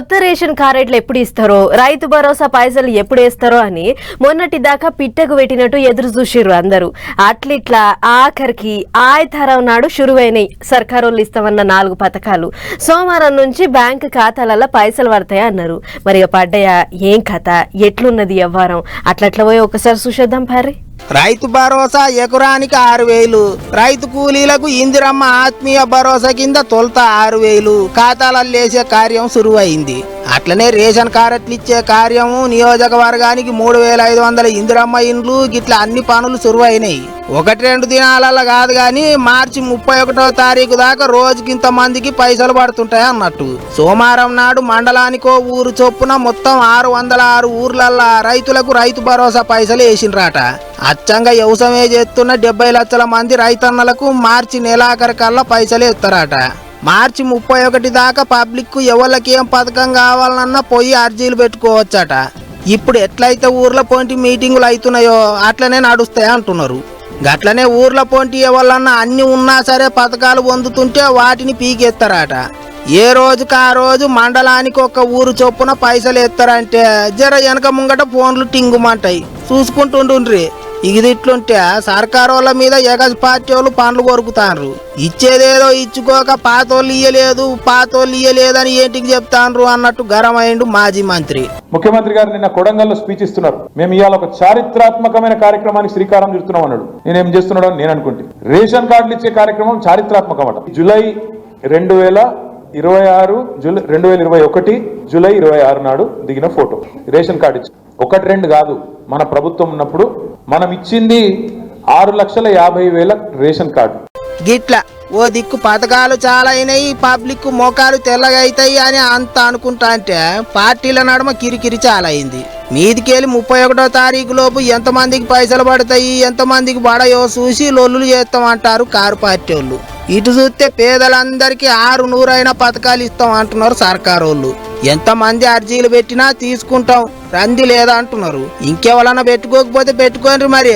కొత్త రేషన్ కార్డులు ఎప్పుడు ఇస్తారో రైతు భరోసా పైసలు ఎప్పుడు వేస్తారో అని మొన్నటి దాకా పిట్టకు పెట్టినట్టు ఎదురు చూసిర్రు అందరూ. అట్లిట్లా ఆఖరికి ఆయతరం నాడు షురువైనాయి. సర్కారోళ్ళు ఇస్తామన్న నాలుగు పథకాలు. సోమవారం నుంచి బ్యాంకు ఖాతాలలో పైసలు పడతాయి అన్నారు. మరి ఇక ఏం కథ? ఎట్లున్నది వ్యవహారం? అట్లట్ల పోయి ఒకసారి చూసేద్దాం పారి రైతు భరోసా ఎకరానికి ఆరు వేలు. రైతు కూలీలకు ఇందిరమ్మ ఆత్మీయ భరోసా కింద తొలుత ఆరు వేలు. ఖాతాలలో వేసే కార్యం సురువైంది. అట్లనే రేషన్ కార్డులు ఇచ్చే కార్యము నియోజకవర్గానికి మూడు వేల ఐదు వందల ఇందిరమ్మ ఇండ్లు గిట్ల అన్ని పనులు సురువైనాయి. ఒకటి రెండు దినాలలో కాదు కానీ మార్చి ముప్పై ఒకటో తారీఖు దాకా రోజుకింత మందికి పైసలు పడుతుంటాయి అన్నట్టు. సోమవారం నాడు మండలానికో ఊరు చొప్పున మొత్తం ఆరు వందల ఆరు ఊర్లల్లా రైతులకు రైతు భరోసా పైసలు వేసిండ్రాట. అచ్చంగా వ్యవసాయం చేస్తున్న డెబ్బై లక్షల మంది రైతన్నలకు మార్చి నెలాఖరికల్లా పైసలు ఇస్తారట. మార్చి ముప్పై ఒకటి దాకా పబ్లిక్ ఎవరికి ఏం పథకం కావాలన్నా పోయి అర్జీలు పెట్టుకోవచ్చట. ఇప్పుడు ఎట్లయితే ఊర్ల పోంటి మీటింగులు అవుతున్నాయో అట్లనే నడుస్తాయి అంటున్నారు. గట్లనే ఊర్ల పోంటి ఎవరన్నా అన్ని ఉన్నా సరే పథకాలు పొందుతుంటే వాటిని పీకెత్తారట ఏ రోజుకి ఆ రోజు మండలానికి ఒక ఊరు చొప్పున పైసలు ఎత్తారంటే జర వెనక ముంగట ఫోన్లు టింగుమంటాయి. చూసుకుంటుండ్రి ఇది ఇట్లుంటే సర్కారు వాళ్ళ మీద ఎగస్ పార్టీ వాళ్ళు పనులు కొరుకుతాండ్రు ఇచ్చేదేదో ఇచ్చుకోక పాతోళ్ళు ఇయ్యలేదు పాతోళ్ళు ఇయ్యలేదని ఏంటికి చెప్తాండ్రు అన్నట్టు గరమైండు మాజీ మంత్రి. ముఖ్యమంత్రి గారు నిన్న కొడంగల్లో స్పీచ్ ఇస్తున్నారు. మేము ఇవాళ ఒక చారిత్రాత్మకమైన కార్యక్రమానికి శ్రీకారం చుడుతున్నాం అన్నాడు. నేనేం చేస్తున్నాడు అని నేను అనుకుంటే. రేషన్ కార్డులు ఇచ్చే కార్యక్రమం చారిత్రాత్మకం అట జూలై రెండు వేల ఇరవై ఆరు జూలై రెండు వేల ఇరవై ఒకటి జూలై ఇరవై ఆరు నాడు దిగిన ఫోటో. రేషన్ కార్డు ఇచ్చి ఒకటి రెండు కాదు. మన ప్రభుత్వం ఉన్నప్పుడు మనం ఇచ్చింది ఆరు లక్షల యాభై వేల రేషన్ కార్డు. గిట్ల ఓ దిక్కు పథకాలు చాలా అయినాయి పబ్లిక్ మోకాలు తెల్లగా అవుతాయి అని అంత అనుకుంటా అంటే పార్టీల నడుమ కిరికిరి చాలా అయింది. మీదికెళ్ళి ముప్పై ఒకటో తారీఖు లోపు ఎంతమందికి పైసలు పడతాయి ఎంతమందికి పడయో చూసి లొల్లులు చేస్తామంటారు కారు పార్టీ వాళ్ళు ఇటు చూస్తే పేదలందరికీ ఆరు నూరైన పథకాలు ఇస్తాం అంటున్నారు సర్కారు వాళ్ళు ఎంతమంది అర్జీలు పెట్టినా తీసుకుంటాం రంది లేదా అంటున్నారు. ఇంకెవరన్నా పెట్టుకోకపోతే పెట్టుకోండి మరి.